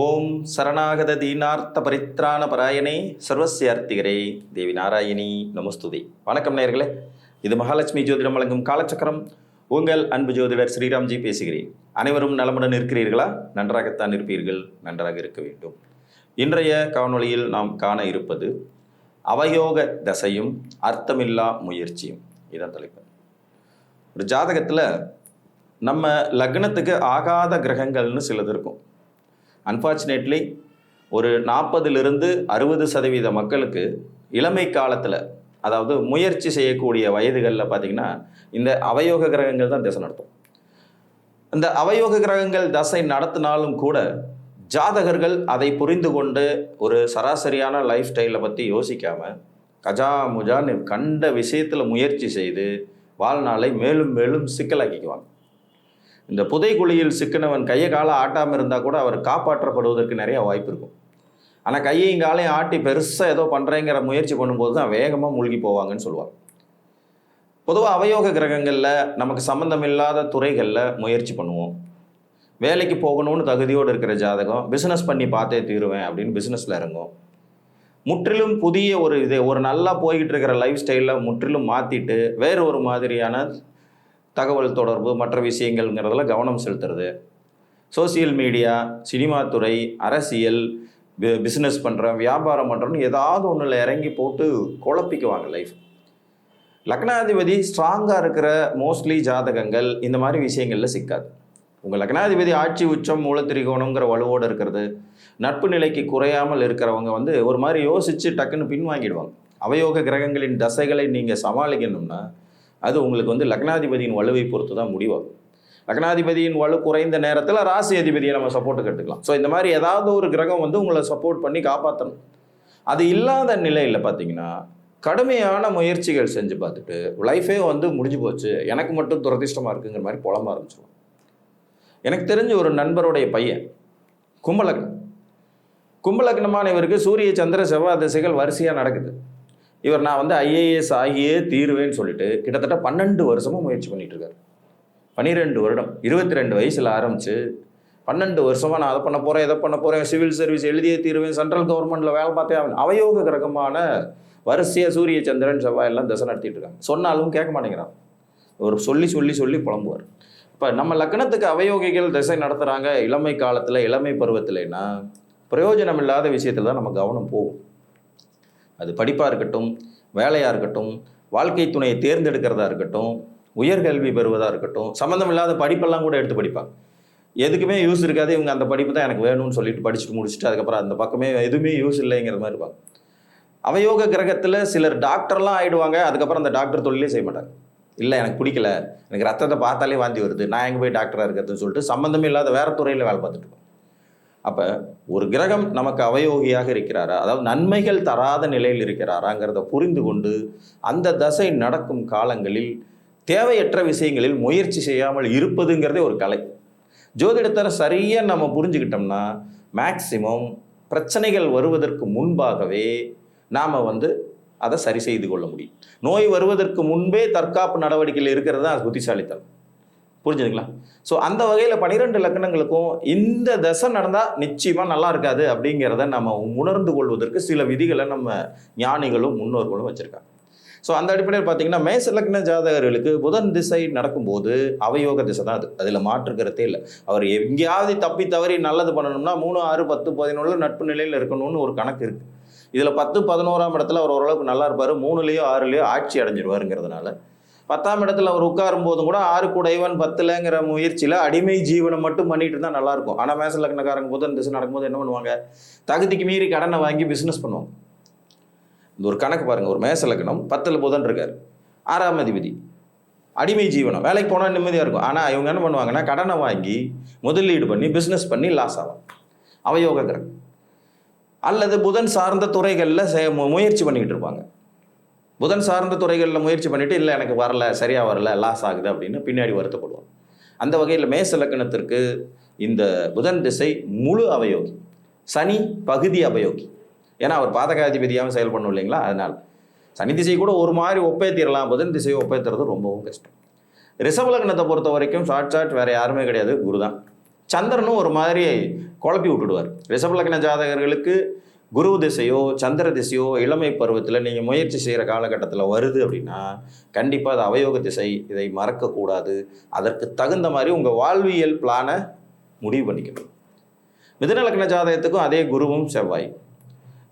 ஓம் சரணாகத தீனார்த்த பரித்ராண பராயணே சர்வசியார்த்திகரே தேவி நாராயணி நமஸ்துதி. வணக்கம் நேர்களே இது மகாலட்சுமி ஜோதிடம் வழங்கும் காலச்சக்கரம். உங்கள் அன்பு ஜோதிடர் ஸ்ரீராம்ஜி பேசுகிறேன். அனைவரும் நலமுடன் இருக்கிறீர்களா? நன்றாகத்தான் இருப்பீர்கள். நன்றாக இருக்க வேண்டும். இன்றைய காணொளியில் நாம் காண இருப்பது அவயோக தசையும் அர்த்தமில்லா முயற்சியும். இதான் தலைப்பு. ஒரு ஜாதகத்தில் நம்ம லக்னத்துக்கு ஆகாத கிரகங்கள்னு சிலது இருக்கும். அன்ஃபார்ச்சுனேட்லி ஒரு நாற்பதுலேருந்து அறுபது சதவீத மக்களுக்கு இளமை காலத்தில் அதாவது முயற்சி செய்யக்கூடிய வயதுகளில் பார்த்திங்கன்னா இந்த அவயோக கிரகங்கள் தான் திசை நடத்தும். இந்த அவயோக கிரகங்கள் தசை நடத்தினாலும் கூட ஜாதகர்கள் அதை புரிந்து கொண்டு ஒரு சராசரியான லைஃப் ஸ்டைலை பற்றி யோசிக்காமல் கஜா முஜான்னு கண்ட விஷயத்தில் முயற்சி செய்து வாழ்நாளை மேலும் மேலும் சிக்கலாக்கிக்குவாங்க. இந்த புதைக்குழியில் சிக்கினவன் கையை காலை ஆட்டாமல் இருந்தால் கூட அவர் காப்பாற்றப்படுவதற்கு நிறைய வாய்ப்பு இருக்கும். ஆனால் கையையும் காலையும் ஆட்டி பெருசாக ஏதோ பண்ணுறேங்கிற முயற்சி பண்ணும்போது தான் வேகமாக மூழ்கி போவாங்கன்னு சொல்லுவாங்க. பொதுவாக அவயோக கிரகங்களில் நமக்கு சம்மந்தம் இல்லாத துறைகளில் முயற்சி பண்ணுவோம். வேலைக்கு போகணும்னு தகுதியோடு இருக்கிற ஜாதகம் பிஸ்னஸ் பண்ணி பார்த்தே தீருவேன் அப்படின்னு பிஸ்னஸில் இறங்கும். முற்றிலும் புதிய ஒரு இது ஒரு நல்லா போய்கிட்டு இருக்கிற லைஃப் ஸ்டைலில் முற்றிலும் மாற்றிட்டு வேறு ஒரு மாதிரியான தகவல் தொடர்பு மற்ற விஷயங்கள்ங்கிறதுல கவனம் செலுத்துறது. சோசியல் மீடியா சினிமா துறை அரசியல் பிஸ்னஸ் பண்ணுறேன் வியாபாரம் பண்ணுறேன்னு ஏதாவது ஒன்றில் இறங்கி போட்டு குழப்பிக்குவாங்க லைஃப் லக்னாதிபதி ஸ்ட்ராங்காக இருக்கிற மோஸ்ட்லி ஜாதகங்கள் இந்த மாதிரி விஷயங்களில் சிக்காது. உங்கள் லக்னாதிபதி ஆட்சி உச்சம் மூலத்திரிகோணங்கிற வலுவோடு இருக்கிறது. நட்பு நிலைக்கு குறையாமல் இருக்கிறவங்க வந்து ஒரு மாதிரி யோசித்து டக்குன்னு பின்வாங்கிடுவாங்க. அவயோக கிரகங்களின் தசைகளை நீங்கள் சமாளிக்கணும்னா அது உங்களுக்கு வந்து லக்னாதிபதியின் வலுவை பொறுத்து தான் முடிவாகும். லக்னாதிபதியின் வலு குறைந்த நேரத்தில் ராசி அதிபதியை நம்ம சப்போர்ட்டு கட்டுக்கலாம் ஸோ இந்த மாதிரி ஏதாவது ஒரு கிரகம் வந்து உங்களை சப்போர்ட் பண்ணி காப்பாற்றணும் அது இல்லாத நிலையில் பார்த்தீங்கன்னா கடுமையான முயற்சிகள் செஞ்சு பார்த்துட்டு லைஃபே வந்து முடிஞ்சு போச்சு எனக்கு மட்டும் துரதிர்ஷ்டமாக இருக்குங்கிற மாதிரி புலம்ப ஆரம்பிச்சிடும் எனக்கு தெரிஞ்ச ஒரு நண்பருடைய பையன் கும்பலக்னம். கும்பலக்னமான இவருக்கு சூரிய சந்திர செவ்வாய் திசைகள் வரிசையாக நடக்குது. இவர் நான் வந்து ஐஏஎஸ் ஆகியே தீருவேன்னு சொல்லிட்டு கிட்டத்தட்ட பன்னெண்டு வருஷமும் முயற்சி பண்ணிட்டு இருக்காரு பன்னிரெண்டு வருடம் இருபத்தி ரெண்டு வயசில் ஆரம்பித்து பன்னெண்டு வருஷமாக நான் அதை பண்ண போகிறேன் இதை பண்ண போகிறேன் சிவில் சர்வீஸ் எழுதியே தீருவேன் சென்ட்ரல் கவர்மெண்ட்டில் வேலை பார்த்தே ஆகணும். அவயோக கிரகமான வரிசையாக சூரிய சந்திரன் செவ்வாய் எல்லாம் தசை நடத்திட்டு இருக்காங்க. சொன்னாலும் கேட்க மாட்டேங்கிறான். ஒரு சொல்லி சொல்லி சொல்லி புலம்புவார். இப்போ நம்ம லக்னத்துக்கு அவயோகிகள் திசை நடத்துகிறாங்க இளமை காலத்தில் இளமை பருவத்தில்னா பிரயோஜனம் இல்லாத விஷயத்தில் தான் நம்ம கவனம் போகும். அது படிப்பாக இருக்கட்டும் வேலையாக இருக்கட்டும் வாழ்க்கை துணையை தேர்ந்தெடுக்கிறதா இருக்கட்டும் உயர்கல்வி பெறுவதாக இருக்கட்டும் சம்மந்தம் இல்லாத படிப்பெல்லாம் கூட எடுத்து படிப்பாங்க. எதுக்குமே யூஸ் இருக்காது. இவங்க அந்த படிப்பு தான் எனக்கு வேணும்னு சொல்லிட்டு படிச்சுட்டு முடிச்சுட்டு அதுக்கப்புறம் அந்த பக்கமே எதுவுமே யூஸ் இல்லைங்கிற மாதிரி இருப்பாங்க. அவயோக கிரகத்தில் சிலர் டாக்டர்லாம் ஆகிடுவாங்க அதுக்கப்புறம் அந்த டாக்டர் தொழிலே செய்ய மாட்டாங்க. இல்லை எனக்கு பிடிக்கல. எனக்கு ரத்தத்தை பார்த்தாலே வாந்தி வருது. நான் எங்கே போய் டாக்டராக இருக்கிறதுன்னு சொல்லிட்டு சம்மந்தமே இல்லாத வேற துறையில் வேலை பார்த்துட்டு அப்போ ஒரு கிரகம் நமக்கு அவயோகியாக இருக்கிறாரா? அதாவது நன்மைகள் தராத நிலையில் இருக்கிறாராங்கிறத புரிந்து கொண்டு அந்த தசை நடக்கும் காலங்களில் தேவையற்ற விஷயங்களில் முயற்சி செய்யாமல் இருப்பதுங்கிறதே ஒரு கலை. ஜோதிடத்தை சரியாக நம்ம புரிஞ்சுக்கிட்டோம்னா மேக்சிமம் பிரச்சனைகள் வருவதற்கு முன்பாகவே நாம் வந்து அதை சரி செய்து கொள்ள முடியும். நோய் வருவதற்கு முன்பே தற்காப்பு நடவடிக்கையில் இருக்கிறது தான் புத்திசாலித்தனம். புரிஞ்சுதுங்களா? ஸோ அந்த வகையில் பனிரெண்டு லக்கணங்களுக்கும் இந்த தசை நடந்தால் நிச்சயமாக நல்லா இருக்காது அப்படிங்கிறத நம்ம உணர்ந்து கொள்வதற்கு சில விதிகளை நம்ம ஞானிகளும் முன்னோர்களும் வச்சுருக்காங்க. ஸோ அந்த அடிப்படையில் பார்த்தீங்கன்னா மேச லக்ன ஜாதகர்களுக்கு புதன் திசை நடக்கும்போது அவயோக திசை தான் அது. அதில் மாற்றுக்கிறதே இல்லை. அவர் எங்கேயாவது தப்பி தவறி நல்லது பண்ணணும்னா மூணு ஆறு பத்து பதினொன்று நட்பு நிலையில் இருக்கணும்னு ஒரு கணக்கு இருக்குது இதில் பத்து பதினோராம் இடத்துல அவர் ஓரளவுக்கு நல்லா இருப்பார். மூணுலேயோ ஆறுலேயோ ஆட்சி அடைஞ்சிருவாருங்கிறதுனால பத்தாம் இடத்துல அவர் உட்காரும் போதும் கூட ஆறு கூடைவன் பத்துலங்கிற முயற்சியில் அடிமை ஜீவனம் மட்டும் பண்ணிட்டு இருந்தால் நல்லாயிருக்கும் ஆனால் மேச லக்னக்காரங்க புதன் திசை நடக்கும்போது என்ன பண்ணுவாங்க? தகுதிக்கு மீறி கடனை வாங்கி பிஸ்னஸ் பண்ணுவாங்க. இந்த ஒரு கணக்கு பாருங்கள் ஒரு மேச லக்னம் பத்தில் புதன் இருக்கார். ஆறாம் அதிபதி. அடிமை ஜீவனம் வேலைக்கு போனால் நிம்மதியாக இருக்கும். ஆனால் இவங்க என்ன பண்ணுவாங்கன்னா கடனை வாங்கி முதலீடு பண்ணி பிஸ்னஸ் பண்ணி லாஸ் ஆகும் அவயோக கிரகம் அல்லது புதன் சார்ந்த துறைகளில் முயற்சி பண்ணிக்கிட்டு இருப்பாங்க. புதன் சார்ந்த துறைகளில் முயற்சி பண்ணிவிட்டு இல்லை எனக்கு வரல சரியாக வரல லாஸ் ஆகுது அப்படின்னு பின்னாடி வருத்தப்படுவோம் அந்த வகையில் மேச லக்கணத்திற்கு இந்த புதன் திசை முழு அவயோகி சனி பகுதி அவயோகி. ஏன்னா அவர் பாதகாதிபதியாகவும் செயல்படணும் இல்லைங்களா? அதனால் சனி திசை கூட ஒரு மாதிரி ஒப்பேத்திடலாம் புதன் திசையை ஒப்பேத்துறது ரொம்பவும் கஷ்டம். ரிஷப லக்னத்தை பொறுத்த வரைக்கும் ஷார்ட் ஷார்ட் வேறு யாருமே கிடையாது குரு தான் சந்திரனும் ஒரு மாதிரி குழப்பி விட்டுடுவார். ரிஷப லக்ன ஜாதகர்களுக்கு குரு திசையோ சந்திர திசையோ இளமை பருவத்தில் நீங்கள் முயற்சி செய்கிற காலகட்டத்தில் வருது அப்படின்னா கண்டிப்பாக அது அவயோக திசை இதை மறக்கக்கூடாது. அதற்கு தகுந்த மாதிரி உங்கள் வாழ்வியல் பிளானை முடிவு பண்ணிக்கணும். மிதுன ஜாதகத்துக்கும் அதே குருவும் செவ்வாய்.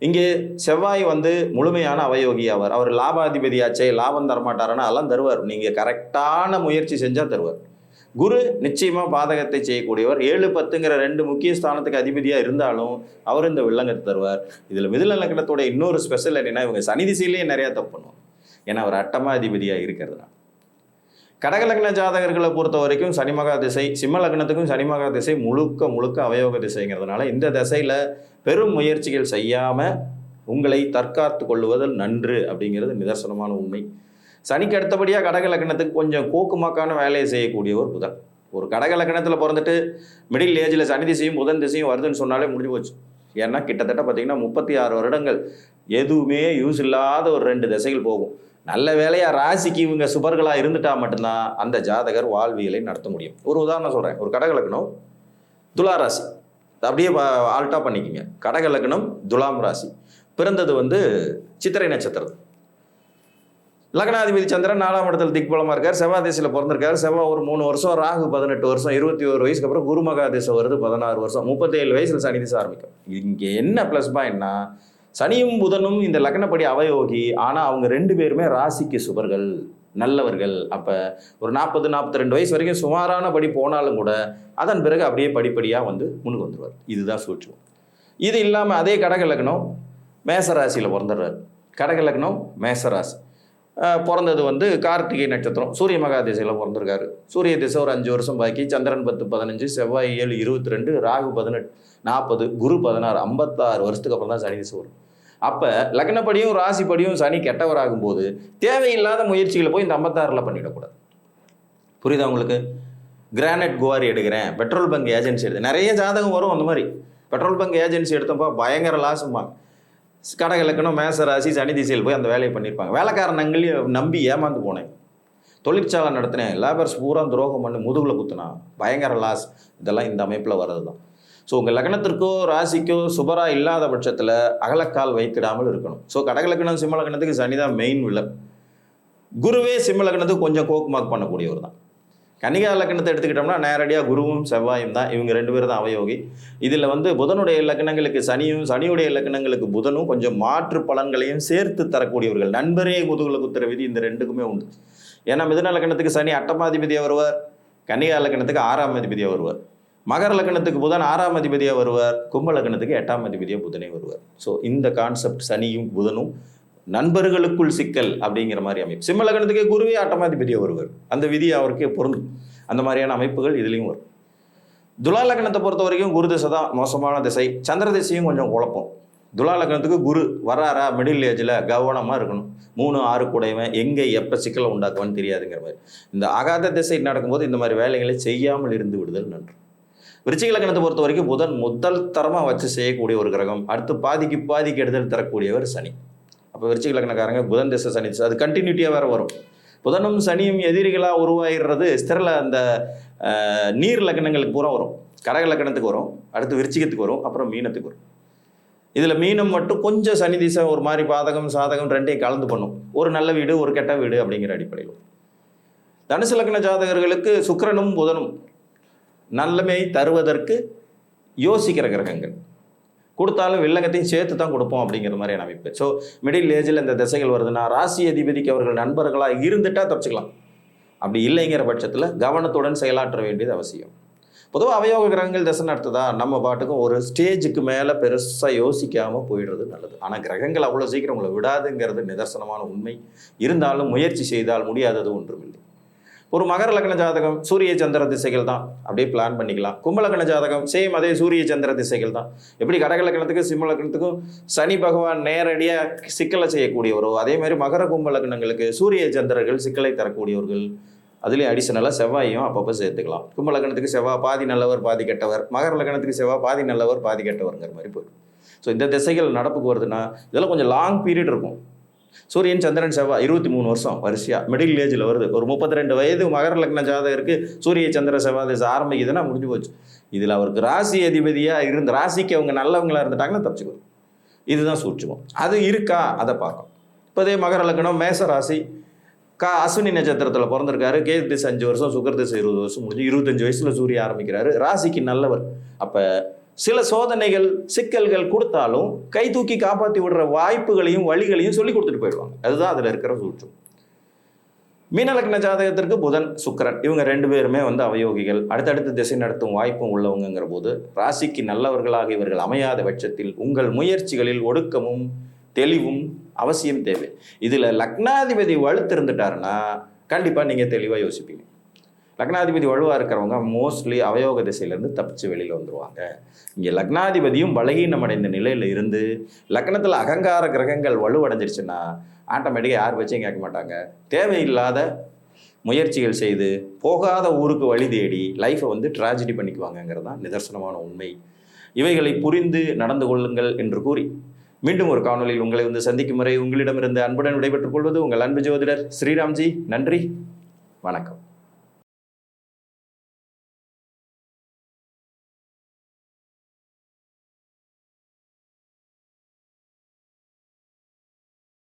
இங்கே செவ்வாய் வந்து முழுமையான அவயோகி அவர் அவர் லாபாதிபதியாச்சே லாபம் தரமாட்டாருன்னா அதெல்லாம் தருவார். நீங்கள் கரெக்டான முயற்சி செஞ்சால் தருவார். குரு நிச்சயமாக பாதகத்தை செய்யக்கூடியவர். ஏழு பத்துங்கிற ரெண்டு முக்கிய ஸ்தானத்துக்கு அதிபதியாக இருந்தாலும் அவர் இந்த வில்லங்கத்தை தருவார். இதில் மிதுன லக்னத்தோட இன்னொரு ஸ்பெஷல் என்னன்னா இவங்க சனி திசையிலேயே நிறையா தப்பு ஏன்னா அவர் அட்டமா அதிபதியாக இருக்கிறதுனால. கடகலக்ன ஜாதகர்களை பொறுத்த வரைக்கும் சனிமகா திசை சிம்ம லக்னத்துக்கும் சனிமகா திசை முழுக்க முழுக்க அவயோக திசைங்கிறதுனால இந்த திசையில் பெரும் முயற்சிகள் செய்யாமல் உங்களை தற்காத்து கொள்வதில் நன்று அப்படிங்கிறது நிதர்சனமான உண்மை. சனிக்கு அடுத்தபடியாக கடக லக்னத்துக்கு கொஞ்சம் கோக்குமாக்கான வேலையை செய்யக்கூடிய ஒரு புதன். ஒரு கடக லக்னத்தில் பிறந்துட்டு மிடில் ஏஜில் சனி திசையும் புதன் திசையும் வருதுன்னு சொன்னாலே முடிஞ்சு போச்சு. ஏன்னா கிட்டத்தட்ட பார்த்தீங்கன்னா முப்பத்தி ஆறு வருடங்கள் எதுவுமே யூஸ் இல்லாத ஒரு ரெண்டு திசைகள் போகும். நல்ல வேலையாக ராசிக்கு இவங்க சுபர்களாக இருந்துட்டா மட்டும்தான் அந்த ஜாதகர் வாழ்வியலை நடத்த முடியும். ஒரு உதாரணம் சொல்கிறேன் ஒரு கடக லக்னம் துலா ராசி. அப்படியே ஆல்ட்டாக பண்ணிக்கோங்க. கடக லக்னம் துலாம் ராசி. பிறந்தது வந்து சித்திரை நட்சத்திரம். லக்னாதிபதி சந்திரன் நாலாம் இடத்துல திக்பலமாக இருக்கார். செவ்வாய் திசையில் பிறந்திருக்காரு. செவ்வாய் ஒரு மூணு வருஷம் ராகு பதினெட்டு வருஷம் இருபத்தி ஒரு வயசுக்கு அப்புறம் குருமகா திசை வருது பதினாறு வருஷம். முப்பத்தேழு வயசில் சனி திசை ஆரம்பிக்கும். இங்கே என்ன ப்ளஸ் பாயிண்ட்னா சனியும் புதனும் இந்த லக்னப்படி அவயோகி. ஆனால் அவங்க ரெண்டு பேருமே ராசிக்கு சுபர்கள் நல்லவர்கள். அப்போ ஒரு நாற்பது நாற்பத்தி ரெண்டு வயசு வரைக்கும் சுமாரான படி போனாலும் கூட அதன் பிறகு அப்படியே படிப்படியாக வந்து முன்னுக்கு வந்துடுவார் இதுதான் சூழ்ச்சுவோம் இது இல்லாமல் அதே கடக லக்னம் மேச ராசியில் பிறந்துடுறாரு. கடக லக்னம் மேசராசி. பிறந்தது வந்து கார்த்திகை நட்சத்திரம். சூரிய மகா திசையில் பிறந்திருக்காரு. சூரிய திசை ஒரு அஞ்சு வருஷம் பாக்கி. சந்திரன் பத்து பதினஞ்சு செவ்வாய் ஏழு இருபத்தி ரெண்டு ராகு பதினெட்டு நாற்பது குரு பதினாறு ஐம்பத்தாறு வருஷத்துக்கு அப்புறம் தான் சனி திசை வரும். அப்போ லக்னப்படியும் ராசிப்படியும் சனி கெட்டவராகும் போது தேவையில்லாத முயற்சிகளை போய் இந்த ஐம்பத்தாறில் பண்ணிடக்கூடாது. புரியுதா உங்களுக்கு? கிரானைட் குவாரி எடுக்கிறேன் பெட்ரோல் பங்க் ஏஜென்சி எடுத்து நிறைய ஜாதகம் வரும் அந்த மாதிரி. பெட்ரோல் பங்க் ஏஜென்சி எடுத்தப்போ பயங்கர லாஸும்பாங்க கடக இலக்கணம் மேச ராசி சனி திசையில் போய் அந்த வேலையை பண்ணியிருப்பாங்க வேலைக்காரனங்களையும் நம்பி ஏமாந்து போனேன். தொழிற்சாலை நடத்தினேன். லேபர்ஸ் பூரா துரோகம் பண்ணி முதுகில் குத்துனா. பயங்கர லாஸ் இதெல்லாம் இந்த அமைப்பில் வர்றது தான் ஸோ உங்கள் லக்னத்திற்கோ ராசிக்கோ சுபரா இல்லாத பட்சத்தில் அகலக்கால் வைத்திடாமல் இருக்கணும். ஸோ கடகலக்கணம் சிம்மலக்கணத்துக்கு சனி தான் மெயின் வில்லன். குருவே சிம்மலக்கணத்துக்கு கொஞ்சம் கோக் பண்ணக்கூடியவர் தான் கன்னிகா லக்னத்தை எடுத்துக்கிட்டோம்னா நேரடியாக குருவும் செவ்வாயும் தான். இவங்க ரெண்டு பேரும் தான் அவயோகி. இதில் வந்து புதனுடைய லக்னங்களுக்கு சனியும் சனியுடைய லக்னங்களுக்கு புதனும் கொஞ்சம் மாற்று பலன்களையும் சேர்த்து தரக்கூடியவர்கள். நண்பரே முதுகுல குத்துற விதி இந்த ரெண்டுக்குமே உண்டு. ஏன்னா மிதன லக்னத்துக்கு சனி அட்டமாதிபதியாக வருவார். கன்னிகா லக்னத்துக்கு ஆறாம் அதிபதியாக வருவார். மகர லக்னத்துக்கு புதன் ஆறாம் அதிபதியாக வருவார். கும்ப லக்னத்துக்கு எட்டாம் அதிபதியாக புதனே வருவார். ஸோ இந்த கான்செப்ட் சனியும் புதனும் நண்பர்களுக்குள் சிக்கல் அப்படிங்கிற மாதிரி அமைப்பு. சிம்ம லக்னத்துக்கே குருவே ஆட்டமாதிபதியாக வருவார் அந்த விதி அவருக்கே பொருந்தும். அந்த மாதிரியான அமைப்புகள் இதுலேயும் வரும். துலா லக்னத்தை பொறுத்த வரைக்கும் குரு திசை தான் மோசமான திசை. சந்திர திசையும் கொஞ்சம் குழப்பம். துலா லக்னத்துக்கு குரு வராரா? மிடில் ஏஜில் கவனமாக இருக்கணும். மூணு ஆறு கூடையவன் எங்கே எப்போ சிக்கலை உண்டாக்குவான்னு தெரியாதுங்கிற மாதிரி. இந்த அகாத திசை நடக்கும்போது இந்த மாதிரி வேலைகளை செய்யாமல் இருந்து விடுதல் நன்று. விருச்சிக லக்னத்தை பொறுத்த வரைக்கும் புதன் முதல் தரமாக வச்சு செய்யக்கூடிய ஒரு கிரகம். அடுத்து பாதிக்கு பாதி கெடுதல் தரக்கூடியவர் சனி. அப்போ விருச்சிக லக்னக்காரங்க புதன் திசை சனி அது கண்டினியூட்டியாக வேறு வரும். புதனும் சனியும் எதிரிகளாக உருவாகிடுறது ஸ்திரல அந்த நீர் லக்னங்களுக்கு பூரா வரும். கடக லக்னத்துக்கு வரும். அடுத்து விருச்சிகத்துக்கு வரும். அப்புறம் மீனத்துக்கு வரும். இதில் மீனம் மட்டும் கொஞ்சம் சனி திசை ஒரு மாதிரி பாதகம் சாதகம் ரெண்டையும் கலந்து பண்ணும். ஒரு நல்ல வீடு ஒரு கெட்ட வீடு அப்படிங்கிற அடிப்படையில். தனுசு லக்ன ஜாதகர்களுக்கு சுக்கிரனும் புதனும் நல்லமை தருவதற்கு யோசிக்கிற கிரகங்கள். கொடுத்தாலும் வில்லங்கத்தையும் சேர்த்து தான் கொடுப்போம் அப்படிங்கிற மாதிரியான அமைப்பு. ஸோ மிடில் ஏஜில் இந்த திசைகள் வருதுன்னா ராசி அதிபதிக்கு அவர்கள் நண்பர்களாக இருந்துட்டா தப்பிச்சுக்கலாம். அப்படி இல்லைங்கிற பட்சத்தில் கவனத்துடன் செயலாற்ற வேண்டியது அவசியம். பொதுவாக அவயோக கிரகங்கள் திசை நடத்துதா? நம்ம பாட்டுக்கும் ஒரு ஸ்டேஜுக்கு மேலே பெருசாக யோசிக்காமல் போயிடுறது நல்லது. ஆனால் கிரகங்கள் அவ்வளோ சீக்கிரம் உங்களை விடாதுங்கிறது நிதர்சனமான உண்மை. இருந்தாலும் முயற்சி செய்தால் முடியாதது ஒன்றுமில்லை. ஒரு மகர லக்ன ஜாதகம் சூரிய சந்திர திசைகள் தான். அப்படியே பிளான் பண்ணிக்கலாம். கும்ப ஜாதகம் சேம் அதே சூரிய சந்திர திசைகள் தான். எப்படி கடக லக்னத்துக்கும் சிம்ம லக்னத்துக்கும் சனி பகவான் நேரடியாக சிக்கலை செய்யக்கூடியவரோ அதே மாதிரி மகர கும்ப லக்னங்களுக்கு சூரிய சந்திரர்கள் சிக்கலை தரக்கூடியவர்கள். அதுலேயும் அடிஷனலாக செவ்வாயும் அப்பப்போ சேர்த்துக்கலாம். கும்ப லக்னத்துக்கு செவ்வாய் பாதி நல்லவர் பாதி கெட்டவர். மகர லக்னத்துக்கு செவ்வாய் பாதி நல்லவர் பாதி கெட்டவருங்கிற மாதிரி போயிடும். ஸோ இந்த திசைகள் நடப்புக்கு வருதுன்னா இதெல்லாம் கொஞ்சம் லாங் பீரியட் இருக்கும். சூரியன் சந்திரன் செவ்வாய் இருபத்தி மூணு வருஷம் வரிசையாக மிடில் ஏஜில் வருது. ஒரு முப்பத்தி ரெண்டு வயது மகர லக்ன ஜாதகருக்கு சூரிய சந்திர செவ்வாய் திசை ஆரம்பிக்குதுன்னா முடிஞ்சு போச்சு. இதில் அவருக்கு ராசி அதிபதியாக இருந்து ராசிக்கு அவங்க நல்லவங்களாக இருந்துட்டாங்கன்னா தப்பிச்சுக்கணும் இதுதான் சூட்சுமம். அது இருக்கா? அதை பார்க்கும் இப்போதே மகர லக்னம் மேச ராசி. கா அஸ்வினி நட்சத்திரத்தில் பிறந்திருக்காரு. கேது திசை அஞ்சு வருஷம் சுகர் திசை இருபது வருஷம் முடிஞ்சு இருபத்தஞ்சு வயசில் சூரிய ஆரம்பிக்கிறாரு. ராசிக்கு நல்லவர். அப்போ சில சோதனைகள் சிக்கல்கள் கொடுத்தாலும் கை தூக்கி காப்பாற்றி விடுற வாய்ப்புகளையும் வழிகளையும் சொல்லி கொடுத்துட்டு போயிடுவாங்க. அதுதான் அதில் இருக்கிற சூற்றம். மீனலக்ன ஜாதகத்திற்கு புதன் சுக்கரன். இவங்க ரெண்டு பேருமே வந்து அவயோகிகள். அடுத்தடுத்து திசை நடத்தும் வாய்ப்பும் உள்ளவங்கிற போது ராசிக்கு நல்லவர்களாக இவர்கள் அமையாத பட்சத்தில் உங்கள் முயற்சிகளில் ஒடுக்கமும் தெளிவும் அவசியம் தேவை. இதில் லக்னாதிபதி வலுத்திருந்துட்டாருன்னா கண்டிப்பாக நீங்கள் தெளிவாக யோசிப்பீங்க. லக்னாதிபதி வலுவாக இருக்கிறவங்க மோஸ்ட்லி அவயோக திசையிலேருந்து தப்பிச்சு வெளியில் வந்துடுவாங்க இங்கே லக்னாதிபதியும் பலகீனம் அடைந்த நிலையில் இருந்து லக்னத்தில் அகங்கார கிரகங்கள் வலுவடைஞ்சிருச்சுன்னா ஆட்டோமேட்டிக்காக யார் வச்சும் கேட்க மாட்டாங்க. தேவையில்லாத முயற்சிகள் செய்து போகாத ஊருக்கு வழி தேடி லைஃப்பை வந்து ட்ராஜடி பண்ணிக்குவாங்கங்கிறது தான் நிதர்சனமான உண்மை. இவைகளை புரிந்து நடந்து கொள்ளுங்கள் என்று கூறி மீண்டும் ஒரு காணொலியில் உங்களை வந்து சந்திக்கும் முறை உங்களிடமிருந்து அன்புடன் விடைபெற்றுக் கொள்வது உங்கள் அன்பு ஜோதிடர் ஸ்ரீராம்ஜி. நன்றி. வணக்கம்.